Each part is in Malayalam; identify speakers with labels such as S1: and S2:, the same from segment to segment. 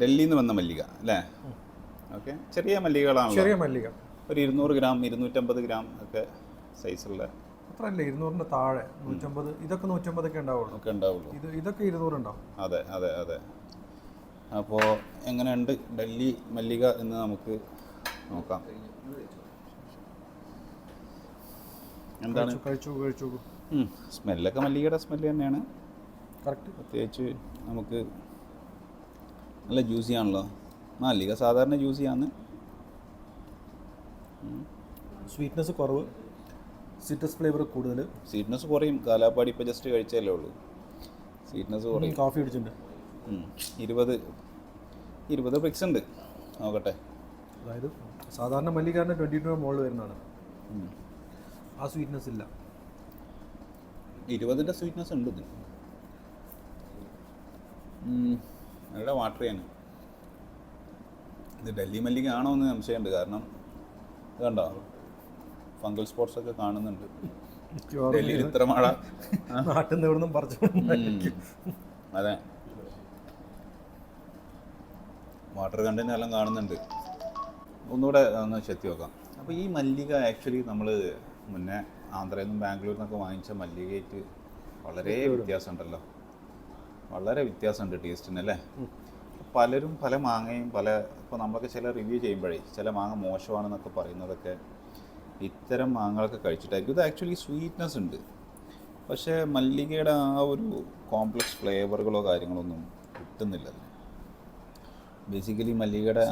S1: ഡൽഹിയിൽ നിന്ന് വന്ന മല്ലിക അല്ലേ? ഓക്കെ. ചെറിയ മല്ലികളാണ്
S2: ചെറിയ മല്ലിക.
S1: ഒരു ഇരുന്നൂറ് ഗ്രാം ഇരുന്നൂറ്റമ്പത് ഗ്രാം ഒക്കെ സൈസുള്ള.
S2: അത്രയല്ല ഇരുന്നൂറിന്റെ താഴെ. നൂറ്റമ്പത് ഇതൊക്കെ നൂറ്റമ്പതൊക്കെ ഉണ്ടാവുള്ളൂ.
S1: ഒക്കെ ഉണ്ടാവുള്ളൂ.
S2: ഇത് ഇതൊക്കെ ഇരുന്നൂറുണ്ടാവും.
S1: അതെ അതെ അതെ. അപ്പോൾ എങ്ങനെയുണ്ട് ഡൽഹി മല്ലിക എന്ന് നമുക്ക് നോക്കാം. എന്താണ്?
S2: കഴിച്ചു കഴിച്ചു
S1: സ്മെല്ലൊക്കെ മല്ലികയുടെ സ്മെല്ല് തന്നെയാണ്.
S2: കറക്റ്റ്.
S1: പ്രത്യേകിച്ച് നമുക്ക് നല്ല ജ്യൂസി ആണല്ലോ. മല്ലിക സാധാരണ ജ്യൂസി ആണ്.
S2: സ്വീറ്റ്നെസ് കുറവ്. സിട്രസ് ഫ്ലേവർ കൂടുതൽ
S1: സ്വീറ്റ്നസ് കുറയും. കാലാപ്പാടി ഇപ്പോൾ ജസ്റ്റ് കഴിച്ചല്ലേ ഉള്ളൂ. സ്വീറ്റ്നസ് കുറയും.
S2: കോഫി അടിച്ചിട്ടുണ്ട്.
S1: ഇരുപത് ഇരുപത് പിക്സ് ഉണ്ട്. നോക്കട്ടെ.
S2: അതായത് സാധാരണ മല്ലികാരന് ട്വന്റി ടു മോൾ വരുന്നതാണ്. ആ സ്വീറ്റ്നെസ് ഇല്ല.
S1: ഇരുപതിന്റെ സ്വീറ്റ്നസ് ഉണ്ട് ഇതിന്. നല്ല വാട്ടറിയാണ് ഇത് ഡൽഹി മല്ലിക ആണോ എന്ന് സംശയമുണ്ട് കാരണം കണ്ടോ? ഫംഗൽ സ്പോട്സ് ഒക്കെ കാണുന്നുണ്ട്. ഡൽഹിയിൽ ഇത്ര മഴ.
S2: നാട്ടിൽ നിന്ന് ഇവിടുന്ന് പറിച്ചു
S1: അതെ. വാട്ടർ കണ്ടന്റ് എല്ലാം കാണുന്നുണ്ട്. ഒന്നുകൂടെ ഒന്ന് ചെത്തി നോക്കാം. അപ്പോൾ ഈ മല്ലിക ആക്ച്വലി നമ്മൾ മുന്നേ ആന്ധ്രയിൽ നിന്നും ബാംഗ്ലൂരിൽ നിന്നൊക്കെ വാങ്ങിച്ച മല്ലികയായിട്ട് വളരെ വ്യത്യാസമുണ്ടല്ലോ. വളരെ വ്യത്യാസമുണ്ട് ടേസ്റ്റിന് അല്ലേ? പലരും പല മാങ്ങയും പല ഇപ്പോൾ നമ്മളൊക്കെ ചില റിവ്യൂ ചെയ്യുമ്പോഴേ ചില മാങ്ങ മോശമാണെന്നൊക്കെ പറയുന്നതൊക്കെ ഇത്തരം മാങ്ങകളൊക്കെ കഴിച്ചിട്ടായിരിക്കും. ഇത് ആക്ച്വലി സ്വീറ്റ്നെസ് ഉണ്ട്. പക്ഷേ മല്ലികയുടെ ആ ഒരു കോംപ്ലക്സ് ഫ്ലേവറുകളോ കാര്യങ്ങളോ ഒന്നും കിട്ടുന്നില്ല ബേസിക്കലി മല്ലികയുടെ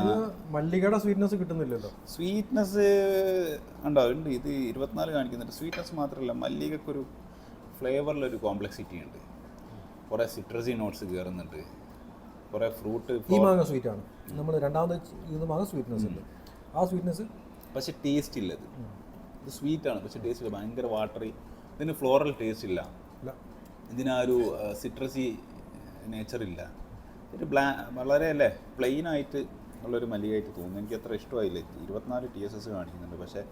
S2: മല്ലികയുടെ സ്വീറ്റ്നെസ് കിട്ടുന്നില്ലല്ലോ.
S1: സ്വീറ്റ്നെസ് ഉണ്ട്. ഇത് ഇരുപത്തിനാല് കാണിക്കുന്നുണ്ട്. സ്വീറ്റ്നെസ് മാത്രമല്ല മല്ലികക്കൊരു ഫ്ലേവറിലൊരു കോംപ്ലക്സിറ്റി ഉണ്ട്. കുറേ സിട്രസി നോട്ട്സ് കയറുന്നുണ്ട് കുറേ ഫ്രൂട്ട്
S2: ഈ മാങ്ങ സ്വീറ്റ് ആണ്. നമ്മൾ രണ്ടാമത് ഇത് മാങ്ങ സ്വീറ്റ്നെസ് ഉണ്ട്. ആ സ്വീറ്റ്നെസ്
S1: പക്ഷെ ടേസ്റ്റ് ഇല്ല ഇത്. ഇത് സ്വീറ്റ് ആണ്. പക്ഷെ ടേസ്റ്റ് ഇല്ല. ഭയങ്കര വാട്ടറി ഇതിന് ഫ്ലോറൽ ടേസ്റ്റ് ഇല്ല. ഇതിനാ ഒരു സിട്രസി നേച്ചർ ഇല്ല. ഒരു ബ്ലാ വളരെ അല്ലേ പ്ലെയിൻ ആയിട്ട് ഉള്ളൊരു മലിയായിട്ട് തോന്നുന്നു. എനിക്ക് അത്ര ഇഷ്ടമായില്ല. ഇരുപത്തിനാല് ടി എസ് എസ് കാണിക്കുന്നുണ്ട്. പക്ഷേ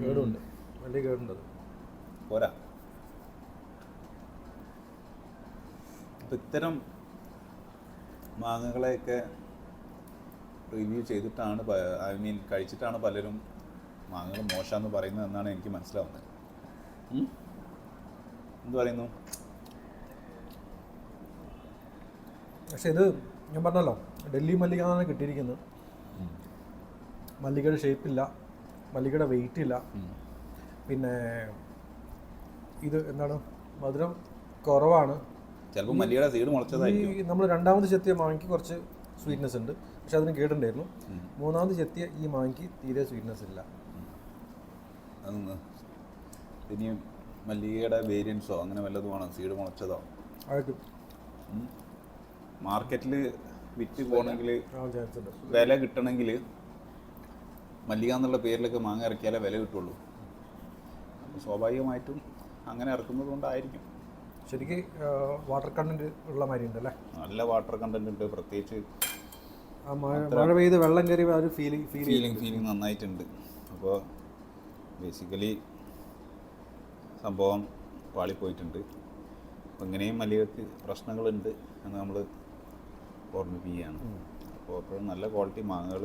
S2: കേടുണ്ട്. വലിയ കേടുണ്ട്
S1: പോരാ. അപ്പം ഇത്തരം മാങ്ങകളെയൊക്കെ റിവ്യൂ ചെയ്തിട്ടാണ് ഐ മീൻ കഴിച്ചിട്ടാണ് പലരും മാങ്ങകൾ മോശമെന്ന് പറയുന്നത് എന്നാണ് എനിക്ക് മനസ്സിലാവുന്നത്? എന്ത് പറയുന്നു?
S2: പക്ഷെ ഇത് ഞാൻ പറഞ്ഞല്ലോ ഡൽഹി മല്ലിക എന്നാണ് കിട്ടിയിരിക്കുന്നത് മല്ലികയുടെ ഷേപ്പില്ല മല്ലികയുടെ വെയിറ്റ് ഇല്ല പിന്നെ ഇത് എന്താണ്? മധുരം കുറവാണ്.
S1: ചിലപ്പോൾ മല്ലിയുടെ സീഡ്
S2: ഈ
S1: മുളച്ചതായിരിക്കും
S2: നമ്മൾ രണ്ടാമത് ചെത്തിയ മാങ്ങയ്ക്ക് കുറച്ച് സ്വീറ്റ്നെസ് ഉണ്ട്. പക്ഷെ അതിന് കേടുണ്ടായിരുന്നു മൂന്നാമത് ചെത്തിയ ഈ മാങ്ങയ്ക്ക് തീരെ സ്വീറ്റ്നെസ് ഇല്ല.
S1: അതൊന്ന് ഇനിയും മല്ലികയുടെ വേരിയൻസോ അങ്ങനെ വല്ലതുമാണോ സീഡ് മുളച്ചതോ? മാർക്കറ്റിൽ വിറ്റ് പോകണമെങ്കിൽ വില കിട്ടണമെങ്കിൽ മല്ലിക എന്നുള്ള പേരിലൊക്കെ മാങ്ങ ഇറക്കിയാലേ വില കിട്ടുള്ളൂ. സ്വാഭാവികമായിട്ടും അങ്ങനെ ഇറക്കുന്നത് കൊണ്ടായിരിക്കും.
S2: ശരിക്ക് വാട്ടർ കണ്ടന്റ് ഉള്ള മാതിരി ഉണ്ട് അല്ലേ
S1: നല്ല വാട്ടർ കണ്ടന്റ് ഉണ്ട്. പ്രത്യേകിച്ച്
S2: മഴ പെയ്ത് വെള്ളം കയറി ആ ഒരു ഫീലിംഗ്
S1: ഫീലിംഗ് ഫീലിംഗ് നന്നായിട്ടുണ്ട്. അപ്പോൾ ബേസിക്കലി സംഭവം പാളിപ്പോയിട്ടുണ്ട്. അപ്പോൾ ഇങ്ങനെയും മല്ലികക്ക് പ്രശ്നങ്ങളുണ്ട് എന്ന് നമ്മൾ ഓർമ്മിപ്പിക്കുകയാണ്. അപ്പോൾ അപ്പോഴും നല്ല ക്വാളിറ്റി മാങ്ങകൾ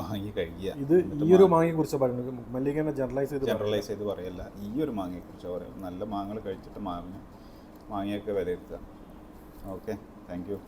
S1: വാങ്ങി കഴിക്കുക
S2: ഇത് ഈ ഒരു മാങ്ങയെ കുറിച്ച് പറയുന്നത്? മല്ലികനെ ജനറലൈസ് ചെയ്ത്
S1: ജനറലൈസ് ചെയ്ത് പറയല്ല. ഈ ഒരു മാങ്ങയെ കുറിച്ച് പറയാം നല്ല മാങ്ങകൾ കഴിച്ചിട്ട് മാങ്ങ മാങ്ങയൊക്കെ വിലയിരുത്തുക. Okay thank you